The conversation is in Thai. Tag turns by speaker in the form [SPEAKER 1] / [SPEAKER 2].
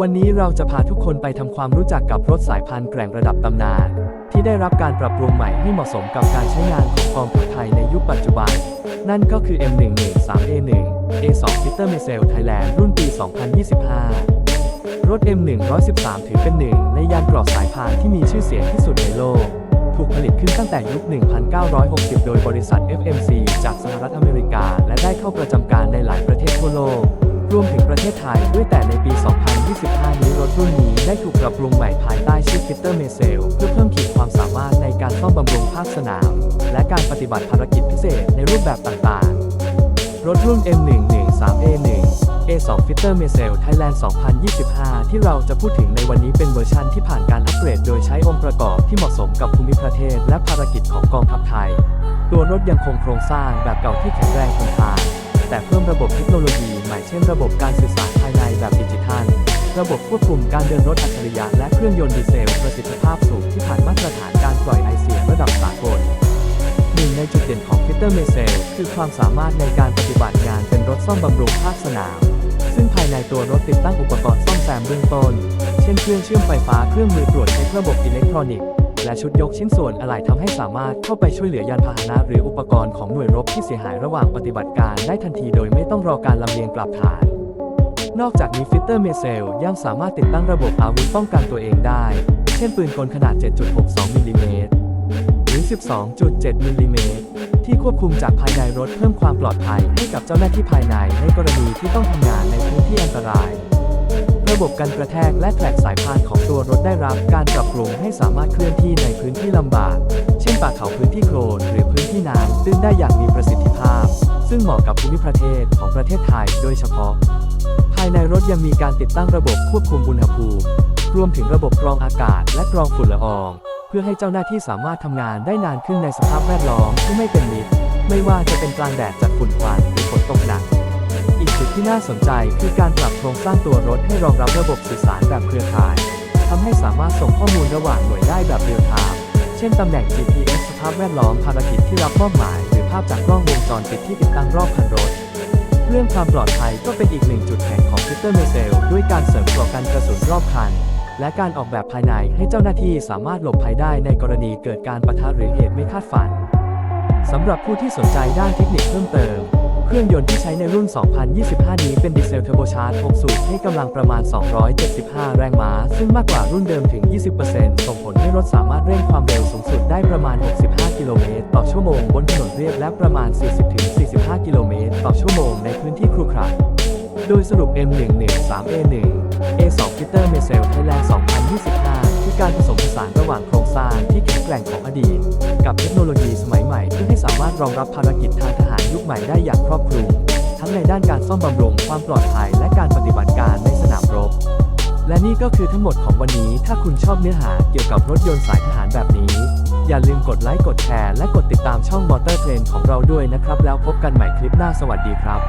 [SPEAKER 1] วันนี้เราจะพาทุกคนไปทำความรู้จักกับรถสายพันธุ์แกร่งระดับตำนาน ที่ได้รับการปรับปรุงใหม่ให้เหมาะสมกับการใช้งานของกองทัพไทยในยุคปัจจุบัน นั่นก็คือ M113A1 A2 Peter m e s e l Thailand รุ่นปี 2025 รถ M113 ถือเป็นหนึ่งในยานเกรอบสายพานที่มีชื่อเสียงที่สุดในโลก ถูกผลิตขึ้นตั้งแต่ยุค 1960 โดยบริษัท FMC จากสหรัฐอเมริกา และได้เข้าประจำการในหลายประเทศทั่วโลก รวมถึงประเทศไทยด้วยแต่ในปี 2025นี้รถรุ่นนี้ได้ถูกปรับปรุงใหม่ภายใต้ชื่อ Fitter m e s e l เพื่อเพิ่มขีดความสามารถในการซ่อมบำรุงภาคสนาม และการปฏิบัติภารกิจพิเศษในรูปแบบต่างๆ รถรุ่น M113A1 A2 Fitter m e s e l Thailand 2025 ที่เราจะพูดถึงในวันนี้เป็นเวอร์ชันที่ผ่านการอัปเกรดโดยใช้องค์ประกอบที่เหมาะสมกับภูมิประเทศและภารกิจของกองทัพไทย ตัวรถยังคงโครงสร้างแบบเก่าที่แข็งแรงทนทานแต่เพิ่มระบบเทคโนโลยีใหม่เช่นระบบการสื่อสารภายในแบบดิจิ ระบบควบคุมการเดินรถอัจฉริยะและเครื่องยนต์ดีเซลประสิทธิภาพสูงที่ผ่านมาตรฐานการปล่อยไอเสียระดับสากลหนึ่งในจุดเด่นของ Peter m e s e l คือความสามารถในการปฏิบัติงานเป็นรถซ่อมบำรุงภาคสนาม ซึ่งภายในตัวรถติดตั้งอุปกรณ์ซ่อมแซมเบื้องต้น เช่นเครื่องเชื่อมไฟฟ้าเครื่องมือตรวจเช็คระบบอิเล็กทรอนิกส์และชุดยกชิ้นส่วนอะไหล่ทำให้สามารถเข้าไปช่วยเหลือยานพาหนะหรืออุปกรณ์ของหน่วยรบที่เสียหายระหว่างปฏิบัติการได้ทันทีโดยไม่ต้องรอการลำเลียงกลับฐาน นอกจากนี้ Fitter m e s e l ยังสามารถติดตั้งระบบอาวุธป้องกันตัวเองได้ เช่นปืนกลขนาด 7.62มิลลิเมตรหรือ 12.7มิลลิเมตรที่ควบคุมจากภายในรถเพิ่มความปลอดภัยให้กับเจ้าหน้าที่ภายในในกรณีที่ต้องทำงานในพื้นที่อันตราย ระบบกันกระแทกและแทร็กสายพานของตัวรถได้รับการปรับปรุงให้สามารถเคลื่อนที่ในพื้นที่ลำบาก เช่นป่าเขาพื้นที่โคลนหรือพื้นที่น้ำตื้นได้อย่างมีประสิทธิภาพ ซึ่งเหมาะกับภูมิประเทศของประเทศไทยโดยเฉพาะายในรถยังมีการติดตั้งระบบควบคุมอุณหภูมิ รวมถึงระบบกรองอากาศและกรองฝุ่นละออง เพื่อให้เจ้าหน้าที่สามารถทำงานได้นานขึ้นในสภาพแวดล้อมที่ไม่เป็นมิตร ไม่ว่าจะเป็นกลางแดดจากฝุ่นควันหรือฝนตกหนัก อีกจุดที่น่าสนใจคือการปรับโครงสร้างตัวรถให้รองรับระบบสื่อสารแบบเครือข่ายทำให้สามารถส่งข้อมูลระหว่างหน่วยได้แบบเรียลไทม์เช่นตำแหน่ง GPS สภาพแวดล้อมภารกิจที่รับมอบหมาย หรือภาพจากกล้องวงจรปิดที่ติดตั้งรอบคันรถ รื่องความปลอดภัยก็เป็นอีกหนึ่งจุดแข็งของ Peter m e s e l ด้วยการเสริมกรอบกันกระสุนรอบคัน และการออกแบบภายในให้เจ้าหน้าที่สามารถหลบภัยได้ในกรณีเกิดการปะทะหรือเหตุไม่คาดฝันสำหรับผู้ที่สนใจด้านเทคนิคเพิ่มเติม เครื่องยนต์ที่ใช้ในรุ่น 2025 นี้เป็นดีเซลเทอร์โบชาร์จ 6 สูบให้กำลังประมาณ 275 แรงม้า ซึ่งมากกว่ารุ่นเดิมถึง 20%ส่งผลให้รถสามารถเร่งความเร็วสูงสุดได้ประมาณ 65 กิโลเมตรต่อชั่วโมงบนถนนเรียบและประมาณ 40-45 กิโลเม ต่อชั่วโมงในพื้นที่ครุขระโดยสรุป M113A1 A2 Peter m e s e l Thailand 2025 คือการผสมผสานระหว่างโครงสร้างที่แข็งแกร่งของอดีต กับเทคโนโลยีสมัยใหม่เพื่อให้สามารถรองรับภารกิจทางทหารยุคใหม่ได้อย่างครอบคลุม ทั้งในด้านการซ่อมบำรุงความปลอดภัยและการปฏิบัติการในสนามรบ และนี่ก็คือทั้งหมดของวันนี้ ถ้าคุณชอบเนื้อหาเกี่ยวกับรถยนต์สายทหารแบบนี้ อย่าลืมกดไลค์กดแชร์และกดติดตามช่องมอเตอร์เทรนของเราด้วยนะครับ แล้วพบกันใหม่คลิปหน้าสวัสดีครับ